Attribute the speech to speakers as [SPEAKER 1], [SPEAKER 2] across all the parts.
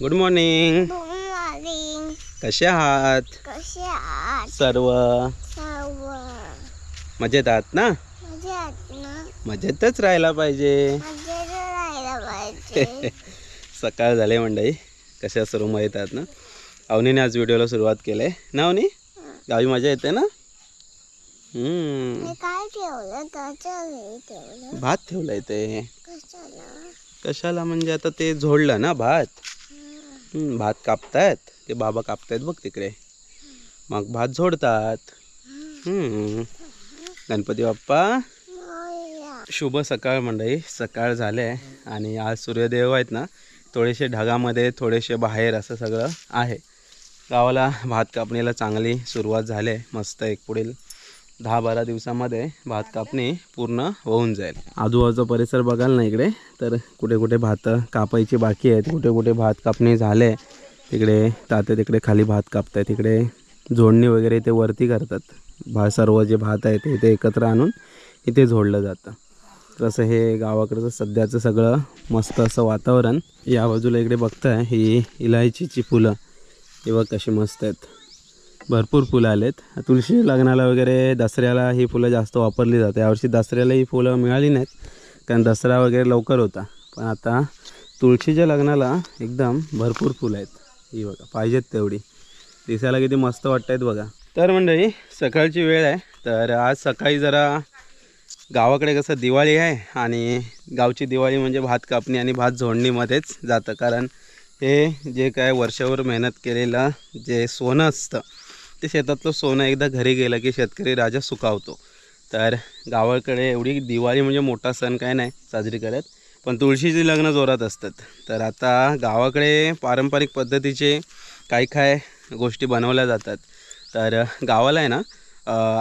[SPEAKER 1] Good morning कसे आहात?
[SPEAKER 2] कसे आहात?
[SPEAKER 1] सर्व.
[SPEAKER 2] सर्व.
[SPEAKER 1] मजेत आहात ना?
[SPEAKER 2] मजेत ना?
[SPEAKER 1] मजेतच राहायला पाहिजे. सकाळ झाले मंडळी. कशा सर्व मजेत आहात ना? अवनीने आज व्हिडिओला सुरुवात केली. आहे ना अवनी? गावी मजा येते ना? भात ठेवलाय ते.
[SPEAKER 2] कशाला
[SPEAKER 1] म्हणजे आता ते झोडलं ना भात? भात कापतायत ते बाबा कापतायत बघ तिकडे. मग भात झोडतात. गणपती बाप्पा शुभ सकाळ मंडळी. सकाळ झाले आणि आज सूर्यदेव आहेत ना थोडेसे ढगामध्ये थोडेसे बाहेर असं सगळं आहे. गावाला भात कापणीला चांगली सुरुवात झाली आहे मस्त एक पुढील दहा बारा दिवसामध्ये भात कापणी पूर्ण होऊन जाईल. आजूबाजूचा परिसर बघाल ना इकडे तर कुठे कुठे भात कापायची बाकी आहेत. कुठे कुठे भात कापणी झाले तिकडे ताते तिकडे खाली भात कापतायत. तिकडे जोडणी वगैरे ते वरती करतात. भा सर्व जे भात आहे ते इथे एकत्र आणून इथे जोडलं जातं. तसं हे गावाकडचं सध्याचं सगळं मस्त असं वातावरण. या बाजूला इकडे बघताय ही इलायचीची फुलं. तेव्हा कशी मस्त आहेत. भरपूर फुलं आलेत. तुळशी लग्नाला वगैरे दसऱ्याला ही फुलं जास्त वापरली जाते. यावर्षी दसऱ्याला ही फुलं मिळाली नाहीत. कारण दसरा वगैरे लवकर होता. पण आता तुळशीच्या लग्नाला एकदम भरपूर फुलं आहेत. ही बघा पाहिजेत तेवढी. दिसायला किती मस्त वाटत आहेत बघा. तर मंडळी सकाळची वेळ आहे. तर आज सकाळी जरा गावाकडे कसं दिवाळी आहे आणि गावची दिवाळी म्हणजे भात कापणी आणि भात झोडणीमध्येच जातं. कारण हे जे काय वर्षभर मेहनत केलेलं जे सोनं असतं ते शेतातलं सोनं एकदा घरी गेलं की शेतकरी राजा सुकावतो तर गावाकडे एवढी दिवाळी म्हणजे मोठा सण काय नाही साजरी करत पण तुळशीची लग्न जोरात असतात. तर आता गावाकडे पारंपरिक पद्धतीचे काही काय गोष्टी बनवल्या जातात. तर गावाला आहे ना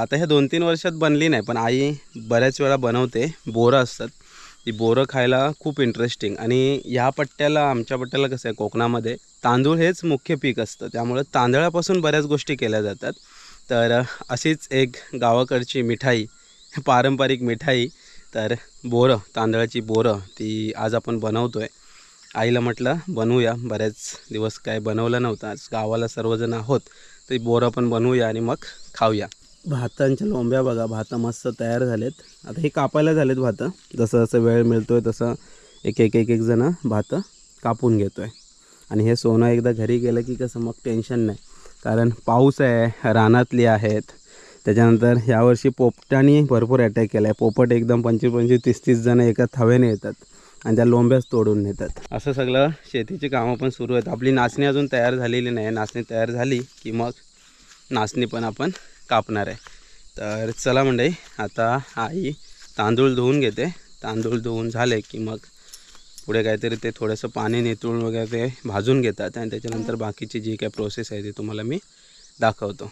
[SPEAKER 1] आता ह्या दोन तीन वर्षात बनली नाही पण आई बऱ्याच वेळा बनवते. बोरं असतात. ती बोरं खायला खूप इंटरेस्टिंग आणि ह्या पट्ट्याला आमच्या पट्ट्याला कसं आहे कोकणामध्ये तांदूळ हेच मुख्य पीक असतं. त्यामुळं तांदळापासून बऱ्याच गोष्टी केल्या जातात. तर अशीच एक गावाकडची मिठाई पारंपरिक मिठाई तर बोरं तांदळाची बोरं ती आज आपण बनवतो आहे आईला म्हटलं बनवूया. बऱ्याच दिवस काय बनवलं नव्हतं. आज गावाला सर्वजण आहोत. ते बोरं पण बनवूया आणि मग खाऊया. भातांच्या लोंब्या बघा भातं मस्त तयार झालेत. आता हे कापायला झालेत भातं. जसं जसं वेळ मिळतोय तसं एक एक एक एक जण भातं कापून घेतोय. आणि हे सोनं एकदा घरी गेलं की कसं मग टेन्शन नाही. कारण पाऊस आहे रानातली आहेत. त्याच्यानंतर यावर्षी पोपटाने भरपूर अटॅक केला आहे पोपट एकदम पंचवीस पंचवीस तीस तीस जण एका थवेने येतात. आणि त्या लोंब्याच तोडून नेतात. असं सगळं शेतीची कामं पण सुरू आहेत. आपली नाचणी अजून तयार झालेली नाही. नाचणी तयार झाली की मग नाचणी पण आपण कापणार आहे. तर चला मंडळी आता आई तांदूळ धुवून घेते. तांदूळ धुवून झाले की मग पुढे काहीतरी ते थोडंसं पाणी नितळून वगैरे ते भाजून घेतात आणि त्याच्यानंतर बाकीची जी काय प्रोसेस आहे ती तुम्हाला मी दाखवतो.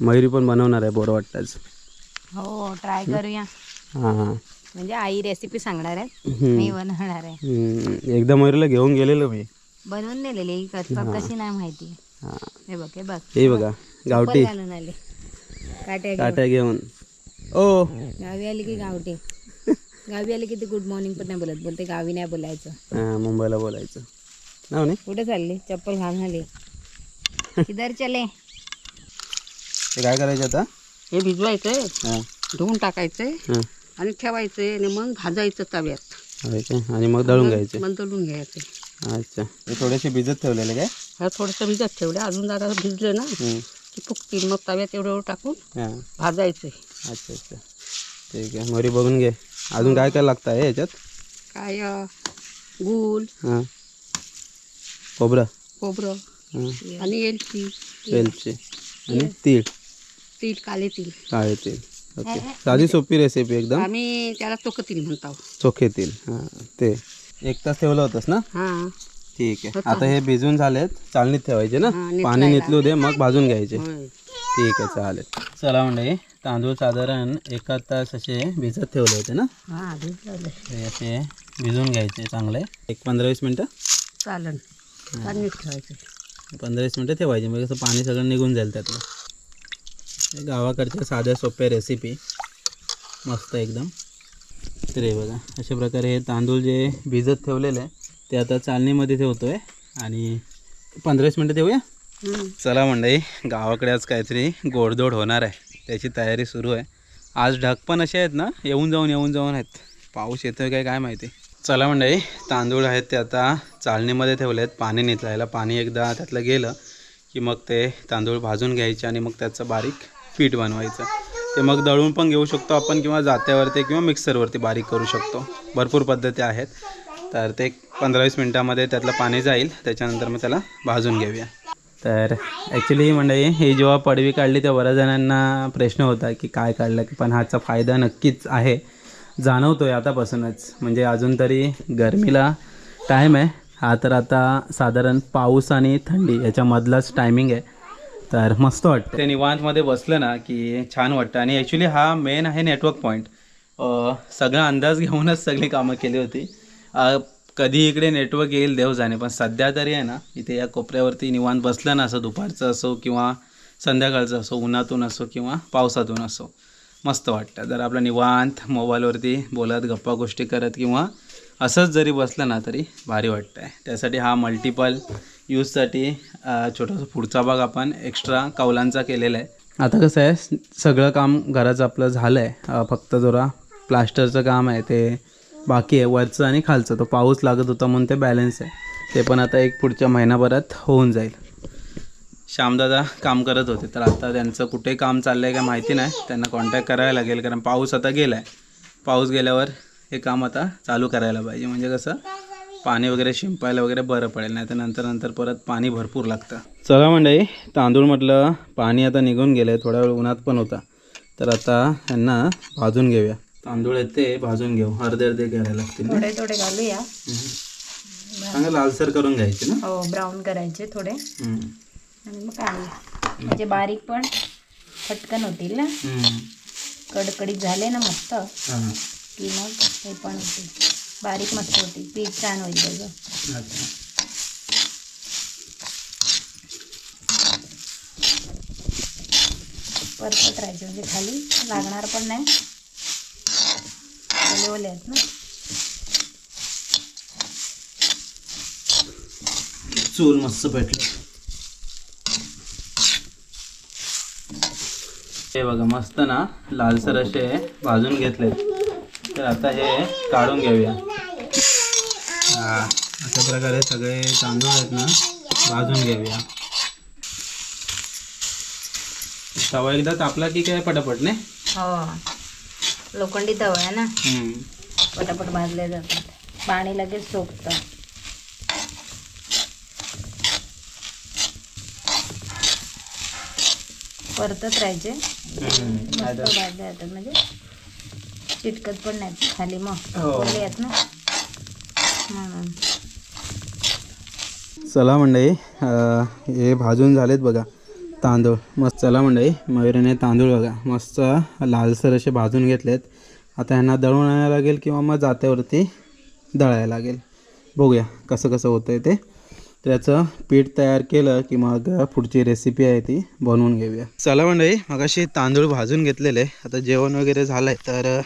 [SPEAKER 1] मयुरी पण बनवणार आहे बरं वाटतंच
[SPEAKER 3] हो ट्राय करूया.
[SPEAKER 1] हां हां.
[SPEAKER 3] म्हणजे आई रेसिपी सांगणार आहे. मी बनवणार आहे.
[SPEAKER 1] हम्म, एकदा मयुरीला घेऊन गेलेलो मी.
[SPEAKER 3] बनवून दिलेली कशी नाही माहिती.
[SPEAKER 1] हे
[SPEAKER 3] बघ हे बघ.
[SPEAKER 1] हे बघा. गावठी.
[SPEAKER 3] घालून आले. काट्या घेऊन.
[SPEAKER 1] काट्या घेऊन. ओ.
[SPEAKER 3] गावी आली की गावठी. गावी आली की ते गुड मॉर्निंग पण नाही बोलत. बोलते गावी नाही बोलायचं.
[SPEAKER 1] हां मुंबईला बोलायचं. ना म्हणे
[SPEAKER 3] कुठे चालली? चप्पल घालून आली. किधर चले.
[SPEAKER 1] ते काय करायचं आता?
[SPEAKER 3] हे भिजवायचंय.
[SPEAKER 1] हां.
[SPEAKER 3] धुवून टाकायचंय
[SPEAKER 1] हां.
[SPEAKER 3] आणि ठेवायचंय आणि मग भाजायचं तव्यात.
[SPEAKER 1] होय काय? आणि मग दळून घ्यायचे.
[SPEAKER 3] मग दळून घ्यायचं.
[SPEAKER 1] अच्छा. हे थोडेसे भिजत ठेवलेले काय?
[SPEAKER 3] ह्या थोडंसं भिजत ठेवलं अजून जरा भिजलं ना.
[SPEAKER 1] हम्म.
[SPEAKER 3] की फुकतील मग तव्यात एवढं एवढं टाकून भाजायचंय.
[SPEAKER 1] अच्छा अच्छा. ठीक आहे. मरी बघून घे. अजून काय काय लागतं आहे याच्यात?
[SPEAKER 3] काय गूळ
[SPEAKER 1] हां. खोबरं.
[SPEAKER 3] खोबरं आणि एलची.
[SPEAKER 1] वेलची आणि तीळ.
[SPEAKER 3] तीळ काळे तीळ.
[SPEAKER 1] काळे तीळ. ओके. साधी सोपी रेसिपी एकदम.
[SPEAKER 3] आम्ही त्याला चोकतील म्हणतो.
[SPEAKER 1] चोखे तीळ. हां ते. एक तास ठेवलं होतंस ना?
[SPEAKER 3] हां.
[SPEAKER 1] ठीक आहे. आता हे भिजून झालेत. चालणीत ठेवायचे ना? पाणी नितलू दे मग भाजून घ्यायचे. ठीक आहे चालेल. चला म्हणजे तांदूळ साधारण एका तास असे भिजत ठेवले होते ना?
[SPEAKER 3] हां
[SPEAKER 1] ते असे भिजून घ्यायचे चांगले. एक पंधरा वीस मिनटं
[SPEAKER 3] ठेवायचं.
[SPEAKER 1] पंधरा वीस मिनटं ठेवायचे मग कसं पाणी सगळं निघून जाईल त्यातलं. हे गावाकडच्या साध्या सोप्या रेसिपी मस्त एकदम. तर हे बघा अशा प्रकारे हे तांदूळ जे भिजत ठेवलेलं आहे ते आता चालणीमध्ये ठेवतो आहे आणि पंधरा वीस मिनटं देऊया. चला मंडळी गावाकडे आज काहीतरी गोडधोड होणार आहे. त्याची तयारी सुरू आहे. आज ढग पण असे आहेत ना येऊन जाऊन येऊन जाऊन आहेत. पाऊस येतोय काय काय माहिती. चला मंडळी तांदूळ आहेत ते आता चाळणीमध्ये ठेवले आहेत पाणी निचलायला पाणी एकदा त्यातलं गेलं की मग ते तांदूळ भाजून घ्यायचे आणि मग त्याचं बारीक पीठ बनवायचं. ते मग दळून पण घेऊ शकतो आपण किंवा जात्यावरती किंवा मिक्सरवरती बारीक करू शकतो. भरपूर पद्धती आहेत. तर ते पंधरा वीस मिनटामध्ये त्यातलं पाणी जाईल. त्याच्यानंतर मग त्याला भाजून घेऊया. तर ॲक्च्युली मंडळी ही जेव्हा पडवी काढली तेव्हा बऱ्याच जणांना प्रश्न होता की काय काढलं की पण ह्याचा फायदा नक्कीच आहे. जाणवतो आहे आतापासूनच. म्हणजे अजून तरी गरमीला टाईम आहे. हा तर आता साधारण पाऊस आणि थंडी याच्यामधलाच टायमिंग आहे. तर मस्त वाटतं ते निवांतमध्ये बसलं ना की छान वाटतं. आणि ॲक्च्युली हा मेन आहे नेटवर्क पॉईंट सगळा अंदाज घेऊनच सगळी कामं केली होती. कधी इकडे नेटवर्क येईल देव जाणे पण सध्या तरी आहे ना इथे या कोपऱ्यावरती निवांत बसलं ना असं दुपारचं असो किंवा संध्याकाळचं असो उन्हातून असो किंवा पावसातून असो मस्त वाटतं. जर आपलं निवांत मोबाईलवरती बोलत गप्पा गोष्टी करत किंवा असंच जरी बसलं ना तरी भारी वाटतं आहे त्यासाठी हा मल्टिपल यूजसाठी छोटासा पुढचा भाग आपण एक्स्ट्रा कौलांचा केलेला आहे. आता कसं आहे सगळं काम घराचं आपलं झालं आहे फक्त जरा प्लास्टरचं काम आहे ते बाकी आहे वरचं आणि खालचं. तो पाऊस लागत होता म्हणून ते बॅलन्स आहे. ते पण आता एक पुढच्या महिनाभरात होऊन जाईल. श्यामदादा काम करत होते तर आता त्यांचं कुठे काम चाललं आहे काय माहिती नाही. त्यांना कॉन्टॅक्ट करायला लागेल कारण पाऊस आता गेला आहे पाऊस गेल्यावर हे काम आता चालू करायला पाहिजे. म्हणजे कसं? पाणी वगैरे शिंपायला वगैरे बरं पडेल नाही तर नंतर नंतर परत पाणी भरपूर लागतं. चला मंडळी तांदूळ म्हटलं पाणी आता निघून गेलं आहे थोडा वेळ उन्हात पण होता. तर आता यांना भाजून घेऊया. तांदूळ आहेत ते भाजून घेऊ. अर्धे अर्धे घ्यायला लागतील
[SPEAKER 3] थोडे थोडे घालूया.
[SPEAKER 1] चांगलं लालसर करून घ्यायचे ना?
[SPEAKER 3] हो ब्राऊन करायचे थोडे. आणि मग काय म्हणजे बारीक पण पटकन होतील ना. कडकडीत झाले ना मस्त?
[SPEAKER 1] हां.
[SPEAKER 3] की मग हे पण होतील. बारीक मस्त होतील. पीठ छान होईल त्याचं परपत राहायचे म्हणजे खाली. लागणार पण नाही. ओले आहेत ना.
[SPEAKER 1] चूल मस्त पेटलं हे बघा मस्त ना लालसर असे भाजून घेतले तर आता हे काढून घेऊया. अशा प्रकारे सगळे तांदूळ आहेत ना भाजून घेऊया. तवा एकदा तापला की काय पटापट नाही?
[SPEAKER 3] हो. लोखंडी तवा आहे ना? पटापट भाजले जातात. पाणी लगेच सोकतं. परतत राहायचे. मस्त भाजले जातात. म्हणजे चिटकत पण नाहीत. खाली मग
[SPEAKER 1] हो.
[SPEAKER 3] आहेत ना? म्हणून
[SPEAKER 1] चला मंडळी हे भाजून झालेत बघा. तांदूळ. मस्त चला मंडळी मयुरीने तांदूळ बघा. मस्त लालसर असे भाजून घेतलेत. आता ह्यांना दळून आणायला लागेल किंवा मग जात्यावरती दळायला लागेल. बघूया कसं कसं होतं आहे ते त्याचं पीठ तयार केलं की मग पुढची रेसिपी आहे ती बनवून घेऊया. चला मंडळी मगाशी तांदूळ भाजून घेतलेले. आता जेवण वगैरे झालं आहे तर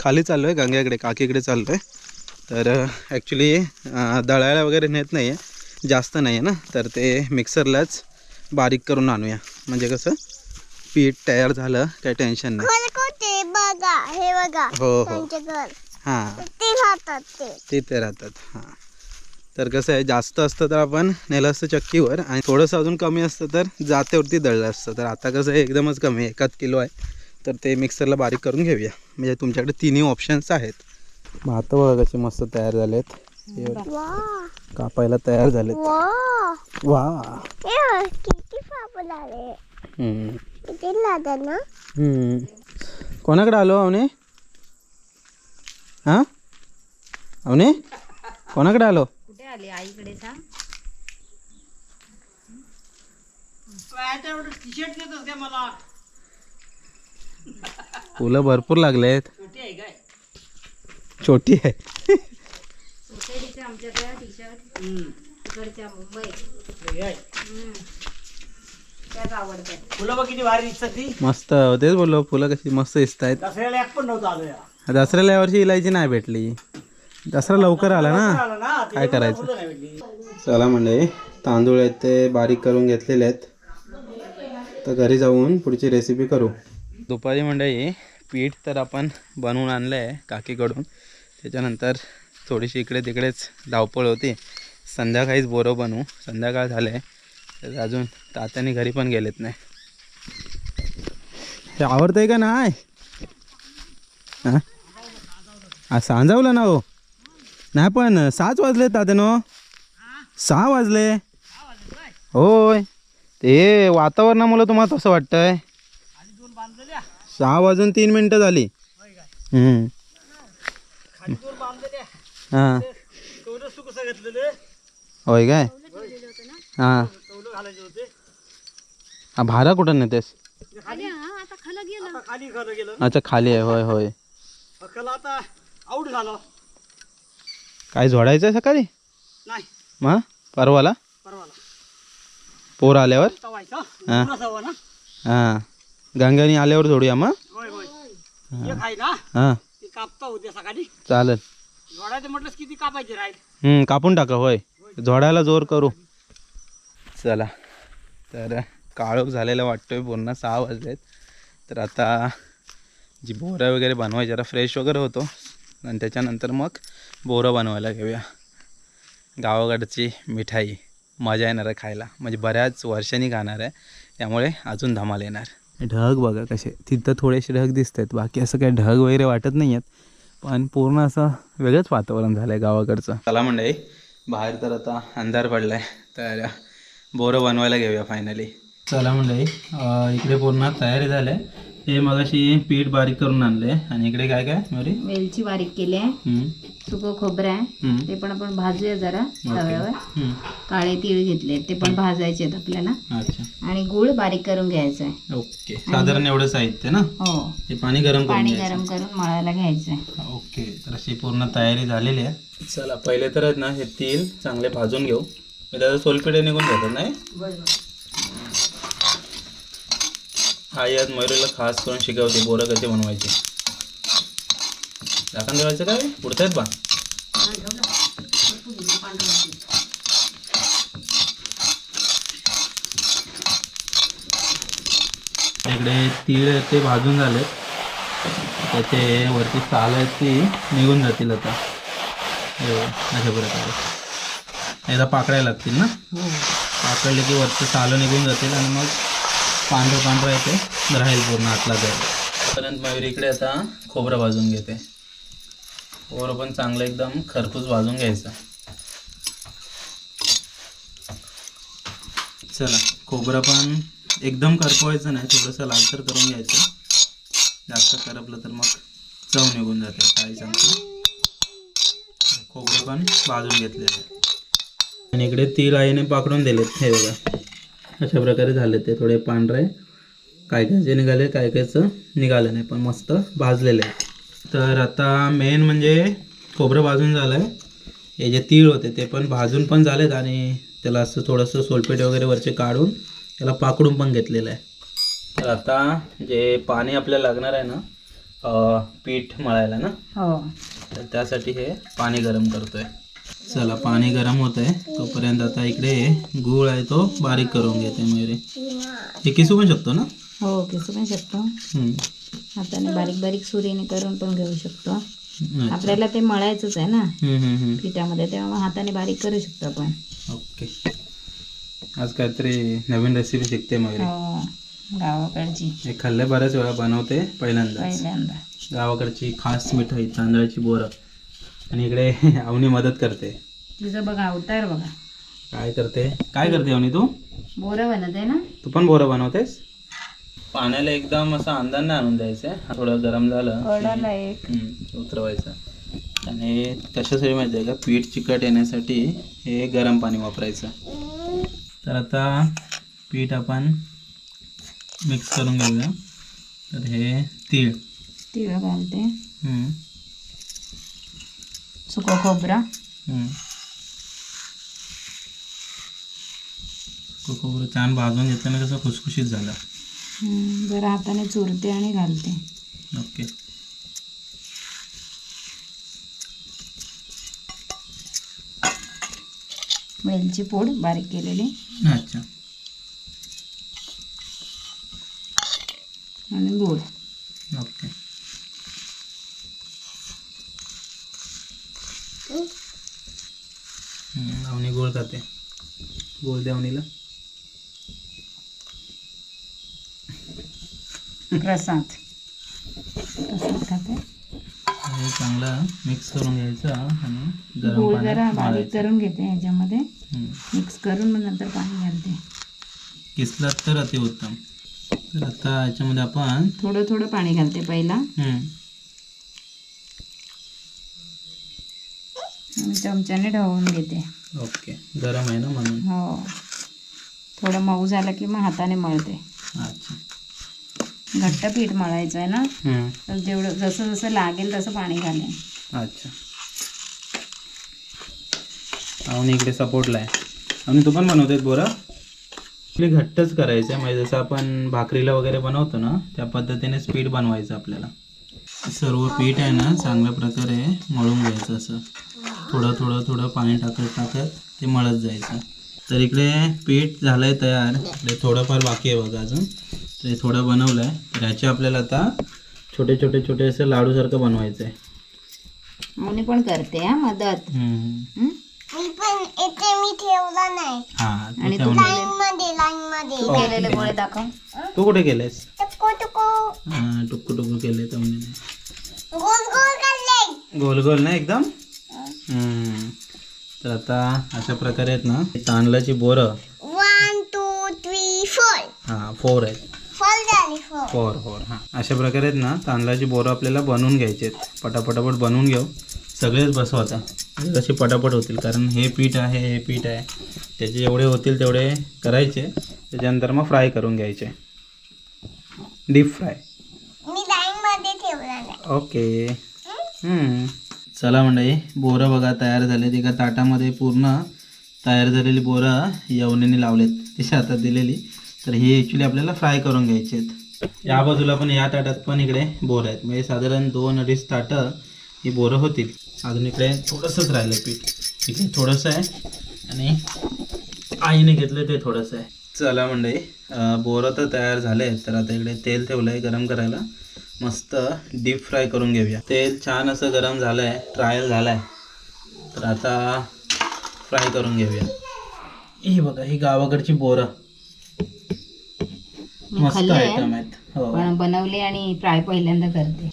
[SPEAKER 1] खाली चाललो आहे गंग्याकडे काकीकडे चाललो आहे तर ॲक्च्युली दळायला वगैरे नेत नाही आहे जास्त नाही आहे ना? तर ते मिक्सरलाच बारीक करून आणूया. म्हणजे कसं पीठ तयार झालं काही टेन्शन नाही.
[SPEAKER 2] कोणते? बघा हे बघा
[SPEAKER 1] हो हो.
[SPEAKER 2] त्यांचे घर.
[SPEAKER 1] हां.
[SPEAKER 2] ते राहतात ते.
[SPEAKER 1] तिथे राहतात हां. तर कसं आहे जास्त असतं तर आपण नेलं असतं चक्कीवर आणि थोडंसं अजून कमी असतं तर जात्यावरती दळलं असतं. तर आता कसं आहे एकदमच कमी आहे एकाच किलो आहे. तर ते मिक्सरला बारीक करून घेऊया. म्हणजे तुमच्याकडे तिन्ही ऑप्शन्स आहेत. भात बघा कसे मस्त तयार झालेत. हे
[SPEAKER 2] वा
[SPEAKER 1] कापायला तयार झालेत.
[SPEAKER 2] वा.
[SPEAKER 1] वा.
[SPEAKER 2] हे बघ, किती पापड आले.
[SPEAKER 1] हम्म.
[SPEAKER 2] किती लागत ना?
[SPEAKER 1] हम्म. कोणाकडे आलो अवने? हां? अवने? कोणाकडे आलो?
[SPEAKER 3] कुठे आले? आईकडे सांग.
[SPEAKER 1] फुलं भरपूर लागलेत. छोटी आहे.
[SPEAKER 3] सोसायटीचे आमच्याकडे टी शर्ट तिकडच्या मुंबई. त्याच आवडतात.
[SPEAKER 4] फुलं बघ किती भारी दिसतात ती.
[SPEAKER 1] मस्त तेच बोललो फुलं कशी मस्त दिसत आहेत
[SPEAKER 4] दसऱ्याला एक पण नव्हतं आलं या
[SPEAKER 1] दसऱ्याला यावर्षी इलायची नाही भेटली. दसरा लवकर आला ना?
[SPEAKER 4] आलं ना? ते
[SPEAKER 1] काय करायचं
[SPEAKER 4] फुलं नाही भेटली.
[SPEAKER 1] चला म्हणजे तांदूळ आहेत ते बारीक करून घेतलेले आहेत. तर घरी जाऊन पुढची रेसिपी करू. दुपारी मंडळी पीठ तर आपण बनवून आणलं आहे काकीकडून. त्याच्यानंतर थोडीशी इकडे तिकडेच धावपळ होती. संध्याकाळीच बोरं बनवू. संध्याकाळ झालं आहे तर अजून तात्याने घरी पण गेलेत नाही. हे आवडतंय का नाही? हां? आ सांजावलं ना हो. नाही पण सहाच वाजले तात्यानो. सहा वाजले. होय. ते वातावरणामुळे तुम्हाला तसं वाटतंय. सहा वाजून तीन मिनटं झाली. हम्म. हां.
[SPEAKER 4] घेतलेलं
[SPEAKER 1] होय काय? हां.
[SPEAKER 4] घालायचे होते.
[SPEAKER 1] हा भारा कुठं नेतेस?
[SPEAKER 4] आता खाली गेलं.
[SPEAKER 1] अच्छा खाली आहे. होय होय.
[SPEAKER 4] अक्काला आता आऊट झालं.
[SPEAKER 1] काय झोडायचं आहे सकाळी?
[SPEAKER 4] नाही.
[SPEAKER 1] मग परवाला?
[SPEAKER 4] परवाला.
[SPEAKER 1] पोर आल्यावर?
[SPEAKER 4] तवायचा.
[SPEAKER 1] हा.
[SPEAKER 4] ना.
[SPEAKER 1] हां. गंगानी आल्यावर जोडूया मग?
[SPEAKER 4] होय होय. एक आहे ना?
[SPEAKER 1] हां.
[SPEAKER 4] ती कापता होते सकाळी.
[SPEAKER 1] चालेल.
[SPEAKER 4] जोडायचं म्हटलंस किती कापायचे राहील?
[SPEAKER 1] हम्म, कापून टाका होय. झोडायला जोर करू. चला. तर काळोख झालेला वाटतोय पूर्ण सहा वाजलेत. तर आता जी बोरं वगैरे बनवायची जरा फ्रेश वगैरे होतो. आणि त्याच्यानंतर मग बोरं बनवायला घेऊया. गावाकडची मिठाई मजा येणार आहे खायला. म्हणजे बऱ्याच वर्षांनी खाणार आहे. त्यामुळे अजून धमाल येणार. ढग बघा कसे. तिथं थोडेसे ढग दिसत आहेत बाकी असं काही ढग वगैरे वाटत नाही आहेत पण पूर्ण असं वेगळंच वातावरण झालं आहे गावाकडचं. चला म्हणजे बाहेर तर आता अंधार पडला आहे तर बोरं बनवायला घेऊया फायनली चला म्हणजे इकडे पूर्ण तयारी झाली. आहे हे मगाशी पीठ बारीक करून आणले. आणि इकडे काय काय मरी
[SPEAKER 3] वेलची बारीक केली आहे. सुकं खोबरं आहे. ते पण आपण भाजूया जरा तव्यावर. काळे तीळ घेतले ते पण भाजायचे आहेत आपल्याला. आणि गुळ बारीक करून घ्यायचा आहे.
[SPEAKER 1] ओके. साधारण एवढं साहित्य ना?
[SPEAKER 3] हो.
[SPEAKER 1] ते पाणी गरम
[SPEAKER 3] पाणी. गरम करून मळायला घ्यायचं आहे.
[SPEAKER 1] ओके. तर अशी पूर्ण तयारी झालेली आहे. चला पहिले तर ना हे तेल चांगले भाजून घेऊ. मी त्याचं सोलपेडे निघून जातात नाही? हा यात मयुरीला खास करून शिकवते बोरं कशी बनवायची. झाकण ठेवायचं काय? पुढचं आहेत बा. इकडे तीळ ते भाजून झालेत त्याचे वरती साल आहेत ती निघून जातील आता. हे अशा प्रकारे. एकदा पाकडायला लागतील ना? पाकडले की वरती सालं निघून जातील आणि मग पांढरं पांढरं येते. राहील पूर्ण आतला जर पर्यंत मयूर इकडे आता खोबरं भाजून घेते. वर पण चांगलं एकदम खरपूस भाजून घ्यायचं. चला खोबरं पण एकदम करपवायचं नाही थोडंसं लालसर करून घ्यायचं. जास्त करपलं तर मग चव निघून जाते काय सांगतो खोबरं पण भाजून घेतलेलं आहे. आणि इकडे ती आईने पाकडून दिलेत हे बघा. अशा प्रकारे झाले ते थोडे पांढरे. काय कायचे निघाले काय कायचं निघालं नाही पण मस्त भाजलेले आहे तर आता मेन म्हणजे खोबरं भाजून झालं आहे हे जे तीळ होते ते पण भाजून पण झालेत आणि त्याला असं थोडंसं सोलपेट वगैरे वरचे काढून त्याला पाकडून पण घेतलेलं आहे. तर आता जे पाणी आपल्याला लागणार आहे ना पीठ मळायला ना
[SPEAKER 3] हो.
[SPEAKER 1] तर त्यासाठी हे पाणी गरम करतोय. चला पाणी गरम होत आहे तोपर्यंत आता इकडे गूळ आहे तो बारीक करून घेते मयुरी. हे किसू पण शकतो ना?
[SPEAKER 3] हो किसू पण शकतो. हाताने बारीक बारीक सुरीने करून पण घेऊ शकतो. आपल्याला ते मळायचंच आहे ना. पिठामध्ये तेव्हा मग हाताने बारीक करू शकतो आपण.
[SPEAKER 1] ओके. आज काहीतरी नवीन रेसिपी शिकते मयुरी.
[SPEAKER 3] हो गावाकडची.
[SPEAKER 1] हे खाल्ले बऱ्याच वेळा बनवते पहिल्यांदा
[SPEAKER 3] पहिल्यांदा.
[SPEAKER 1] गावाकडची खास मिठाई तांदळाची बोरं. आणि इकडे अवनी मदत करते.
[SPEAKER 3] तिचं बघा अवतार बघा.
[SPEAKER 1] काय करते? काय करते अवनी तू?
[SPEAKER 3] बोरं आहे ना?
[SPEAKER 1] तू पण बोरं बनवतेस? पाण्याला एकदम असं अंदाने आणून द्यायचं थोडं गरम झालं
[SPEAKER 3] एक
[SPEAKER 1] हम्म, उतरवायचं. आणि कशासाठी माहिती आहे का? पीठ चिकट येण्यासाठी हे गरम पाणी वापरायचं. तर आता पीठ आपण मिक्स करून घेऊया. तर हे तीळ.
[SPEAKER 3] तिळ घालते.
[SPEAKER 1] हम्म,
[SPEAKER 3] सुकं खोबरं.
[SPEAKER 1] खोबरं छान भाजून घेताना कसं खुसखुशीत झालं.
[SPEAKER 3] जरा हाताने चुरते आणि घालते.
[SPEAKER 1] ओके.
[SPEAKER 3] वेलची पूड बारीक केलेली.
[SPEAKER 1] अच्छा.
[SPEAKER 3] आणि गूळ.
[SPEAKER 1] ओके. गोळ खाते. गोल द्या
[SPEAKER 3] प्रसाद. खाते?
[SPEAKER 1] हे चांगलं मिक्स करून घ्यायचं आणि गरम
[SPEAKER 3] जरा बारीक. करून घेते ह्याच्यामध्ये
[SPEAKER 1] हम्म.
[SPEAKER 3] मिक्स करून मग नंतर पाणी घालते.
[SPEAKER 1] किसलात तर अतिउत्तम. तर आता याच्यामध्ये आपण
[SPEAKER 3] थोडं थोडं पाणी घालते पहिला.
[SPEAKER 1] हम्म,
[SPEAKER 3] आणि चमच्याने ढवळून घेते.
[SPEAKER 1] ओके. गरम आहे ना म्हणून.
[SPEAKER 3] हो. थोडं मऊ झालं की मग हाताने मळते.
[SPEAKER 1] अच्छा.
[SPEAKER 3] घट्ट पीठ मळायचं आहे ना तर जेवढं जसं जसं लागेल तसं पाणी घालेन.
[SPEAKER 1] अच्छा. इकडे सपोर्टला आहे. अवनी तू पण बनवतेस बोरा? आपली घट्टच करायचं आहे. म्हणजे जसं आपण भाकरीला वगैरे बनवतो ना त्या पद्धतीने पीठ बनवायचं आपल्याला. सर्व पीठ आहे ना चांगल्या प्रकारे मळून घ्यायचं असं. थोडं थोडं थोडं पाणी टाकत टाकत ते मळत जायचं. तर इकडे पीठ झालंय तयार. इकडे थोडंफार बाकी आहे बघा अजून. ते थोडं बनवलं आहे तर ह्याचे आपल्याला आता छोटे छोटे छोटे असे लाडूसारखं बनवायचं आहे
[SPEAKER 3] मुनी पण करते हा मदत.
[SPEAKER 1] हम्म.
[SPEAKER 3] हं?
[SPEAKER 2] मी पण इथे मी ठेवला नाही.
[SPEAKER 1] हा तू
[SPEAKER 3] आणि तू
[SPEAKER 1] ठेवून
[SPEAKER 2] लाईन मध्ये लाईन मध्ये
[SPEAKER 3] तू केलेले गोळे दाखव.
[SPEAKER 1] तू कुठे केलेस?
[SPEAKER 2] टुकू टुकू.
[SPEAKER 1] हा टुक्कू टुक्कू केले तर म्हणे
[SPEAKER 2] गोल गोल काढले
[SPEAKER 1] गोल गोल ना एकदम? हम्म. तर आता अशा प्रकारे आहेत ना तांदळाची बोरं.
[SPEAKER 2] वन टू थ्री फोर
[SPEAKER 1] हा फोर आहेत.
[SPEAKER 2] फोर फोर
[SPEAKER 1] हां. अशा प्रकारे आहेत ना तांदळाची बोरं आपल्याला बनवून घ्यायची आहेत. पटापटापट बनवून घेऊ. सगळेच बसवा आता. कसे पटापट होतील कारण हे पीठ आहे हे पीठ आहे. त्याचे जेवढे होतील तेवढे करायचे. त्याच्यानंतर मग फ्राय करून घ्यायचे. Deep fry okay. चला मंडळी बोरं बघा तयार झालेत. एका ताटामध्ये पूर्ण तयार झालेली बोरं यवनीने लावलेत. ती हातात दिलेली. तर ही ॲक्च्युली आपल्याला फ्राय करून घ्यायचे आहेत. या बाजूला पण या ताटात पण इकडे बोरं आहेत. म्हणजे साधारण दोन अडीच ताटं ही बोरं होतील. अजून इकडे थोडंसंच राहिलं पीठ. इकडे थोडंसं आहे आणि आईने घेतलं ते थोडंसं आहे. चला मंडळी बोरं तर तयार झाले तर आता इकडे तेल ठेवलं आहे गरम करायला. मस्त डीप फ्राय करून घेऊया. तेल छान असं गरम झालं आहे ट्रायल झालं आहे तर आता फ्राय करून घेऊया. ही बघा ही गावाकडची बोरं. मस्त आयटम आहेत. हो.
[SPEAKER 3] पण बनवली आणि फ्राय पहिल्यांदा करते.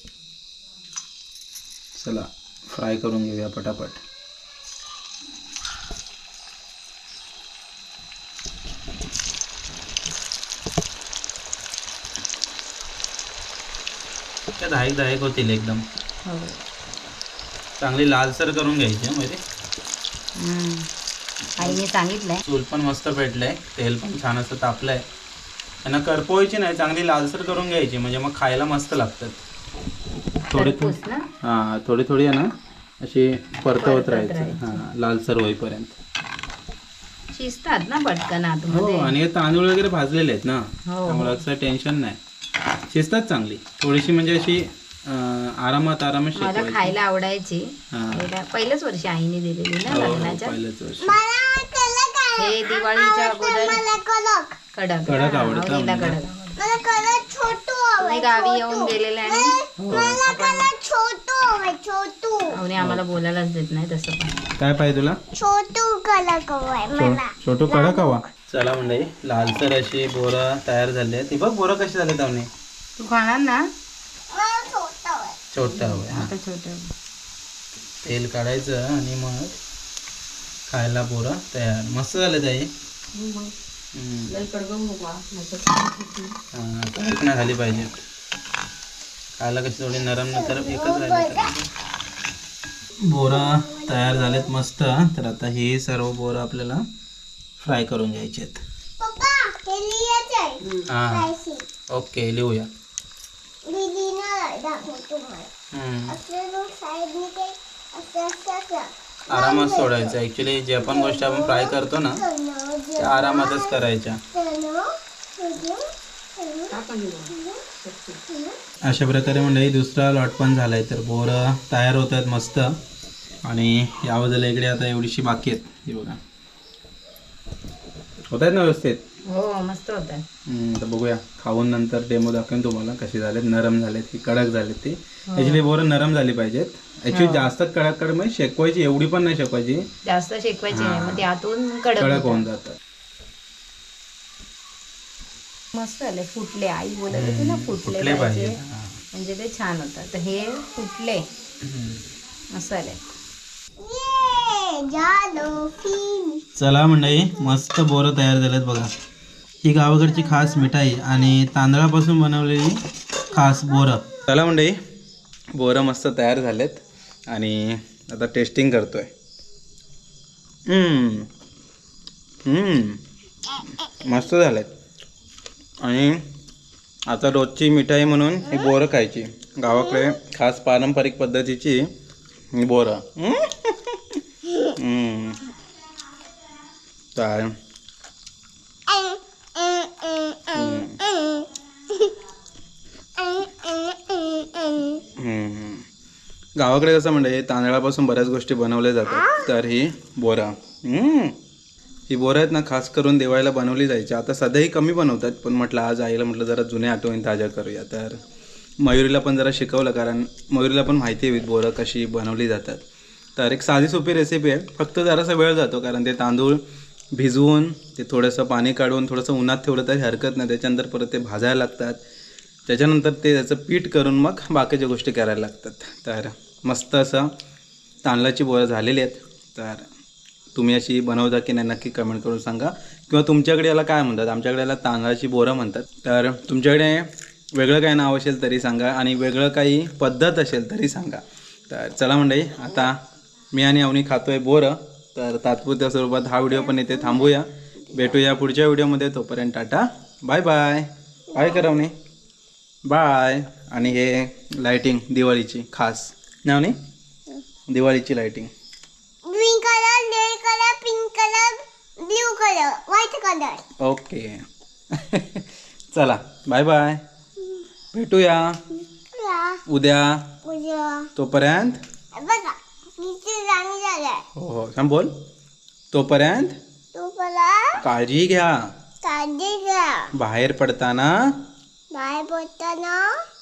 [SPEAKER 1] चला फ्राय करून घेऊया पटापट. त्या दायक होतील एकदम.
[SPEAKER 3] हो.
[SPEAKER 1] चांगली लालसर करून घ्यायची हं.
[SPEAKER 3] आईने सांगितलंय.
[SPEAKER 1] चूल पण मस्त पेटलंय. तेल पण छान असं तापलंय. त्यांना करपवायची नाही चांगली लालसर करून घ्यायची म्हणजे मग खायला मस्त लागतात. थोडी हां थोडी थोडी आहे ना अशी परतवत राहायचं. हां लालसर होईपर्यंत.
[SPEAKER 3] शिजतात ना पटकन
[SPEAKER 1] हो
[SPEAKER 3] आतमध्ये
[SPEAKER 1] आणि हे तांदूळ वगैरे भाजलेले आहेत ना
[SPEAKER 3] हो.
[SPEAKER 1] त्यामुळे असं टेन्शन नाही. शिजतात चांगली. थोडीशी म्हणजे अशी अं, आरामात आरामात
[SPEAKER 3] मला खायला आवडायची.
[SPEAKER 1] हां.
[SPEAKER 3] पहिल्या- पहिल्याच वर्षी आईने दिलेली ना
[SPEAKER 1] हो, हो,
[SPEAKER 3] लग्नाच्या.
[SPEAKER 1] पहिलंच वर्ष.
[SPEAKER 2] मला
[SPEAKER 3] हे दिवाळीच्या अगोदर
[SPEAKER 2] मला कलक
[SPEAKER 3] कडक.
[SPEAKER 1] कडक
[SPEAKER 3] हा,
[SPEAKER 1] आवडतं
[SPEAKER 3] आवडीला. कडक. आवडतं.
[SPEAKER 2] मला कलर छोटू
[SPEAKER 3] तुम्ही
[SPEAKER 2] हवंय
[SPEAKER 3] गावी येऊन गेलेले आणि
[SPEAKER 2] मला कलर छोटू हवंय छोटू.
[SPEAKER 3] अवनी आम्हाला बोलायलाच देत नाही तसं पण.
[SPEAKER 1] काय पाहिजे तुला?
[SPEAKER 2] छोटू कलर हवंय मला.
[SPEAKER 1] छोटू कडक हवा. चला मंडळी लालसर अशी बोरं तयार झाली आहे ती बघ बोरं कशी झाली तावणे
[SPEAKER 3] तू खाणार ना?
[SPEAKER 2] मला छोटं हवंय.
[SPEAKER 1] छोटं हवं हां.
[SPEAKER 3] आता छोटं
[SPEAKER 1] तेल काढायचं आणि मग खायला बोरं तयार. मस्त झाले ताई. हां, नाही झाली पाहिजे. खायला कशी थोडी नरम नंतर एकच राहिली बोरं तयार झालेत मस्त. तर आता ही सर्व बोरं आपल्याला फ्राय करून घ्यायची आहेत.
[SPEAKER 2] हे
[SPEAKER 1] हां. ओके लिहूया.
[SPEAKER 2] दाखवतो
[SPEAKER 1] आरामात सोडायचं. ॲक्च्युली जे पण गोष्टी आपण फ्राय करतो ना त्या आरामातच करायच्या. अशा प्रकारे म्हणजे दुसरा लॉट पण झालाय. तर बोरं तयार होत आहेत मस्त. आणि या इकडे आता एवढीशी बाकी आहेत. ही बघा. होत आहेत ना व्यवस्थित?
[SPEAKER 3] हो मस्त होतं
[SPEAKER 1] तर बघूया. खाऊन नंतर डेमो दाखवेन तुम्हाला कशी झालेत नरम झालेत की कडक झालेत ती. ॲक्च्युली बोरं नरम झाली पाहिजेत. ॲक्च्युली जास्त कडक कडक म्हणजे शेकवायची एवढी पण नाही शेकवायची.
[SPEAKER 3] जास्त शेकवायची नाही मग ते आतून कडक
[SPEAKER 1] कडक. होऊन जातात.
[SPEAKER 3] मस्त झाले फुटले. आई बोलत होती ना फुटले पाहिजे.
[SPEAKER 1] हा.
[SPEAKER 3] म्हणजे ते छान होतं तर हे फुटले. असं आले
[SPEAKER 1] चला मंडळी मस्त बोरं तयार झालेत बघा. ही गावाकडची खास मिठाई आणि तांदळापासून बनवलेली खास बोरं. चला मंडळी बोरं मस्त तयार झालेत. आणि आता टेस्टिंग करतो आहे मस्त झालेत. आणि आता रोजची मिठाई म्हणून ही बोरं खायची. गावाकडे खास पारंपरिक पद्धतीची ही बोरं. हम्म. चालेल. हम्म. गावाकडे कसं म्हणजे तांदळापासून बऱ्याच गोष्टी बनवल्या जातात. तर ही बोरा. ही बोरं आहेत ना खास करून दिवाळीला बनवली जायची. आता सध्याही कमी बनवतात पण म्हटलं आज आईला म्हटलं जरा जुन्या आठवणी ताज्या करूया. तर मयुरीला पण जरा शिकवलं कारण मयुरीला पण माहिती आहे बोरं कशी बनवली जातात. तर एक साधी सोपी रेसिपी आहे. फक्त जरासा वेळ जातो कारण ते तांदूळ भिजवून ते थोडंसं पाणी काढून थोडंसं उन्हात ठेवलं तरी हरकत नाही. त्याच्यानंतर परत ते भाजायला लागतात. त्याच्यानंतर ते त्याचं पीठ करून मग बाकीच्या गोष्टी करायला लागतात. तर मस्त असं तांदळाची बोरं झालेली आहेत. तर तुम्ही अशी बनवता की नाही नक्की कमेंट करून सांगा. किंवा तुमच्याकडे याला काय म्हणतात? आमच्याकडे याला तांदळाची बोरं म्हणतात. तर तुमच्याकडे वेगळं काही नाव असेल तरी सांगा आणि वेगळं काही पद्धत असेल तरी सांगा. तर चला मंडळी आता मी आणि अवनी खातोय बोरं. तर तात्पुरत्या स्वरूपात हा व्हिडिओ पण इथे थांबूया. भेटूया पुढच्या व्हिडिओमध्ये. तोपर्यंत टाटा. बाय बाय बाय करवणे बाय आणि हे लाईटिंग दिवाळीची खास. नावनी दिवाळीची lighting
[SPEAKER 2] green colour red colour pink colour blue colour white colour
[SPEAKER 1] okay चला बाय बाय भेटूया. उद्या.
[SPEAKER 2] उद्या.
[SPEAKER 1] तोपर्यंत. हो हो. सांग बोल. तोपर्यंत. काळजी घ्या.
[SPEAKER 2] काळजी घ्या.
[SPEAKER 1] बाहेर पडताना.
[SPEAKER 2] बाहेर पडताना.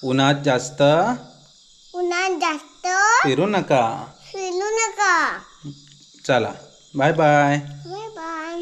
[SPEAKER 1] उन्हात जास्त.
[SPEAKER 2] उन्हात जास्त.
[SPEAKER 1] फिरू नका.
[SPEAKER 2] फिरू नका.
[SPEAKER 1] चला. Bye bye.
[SPEAKER 2] Bye bye.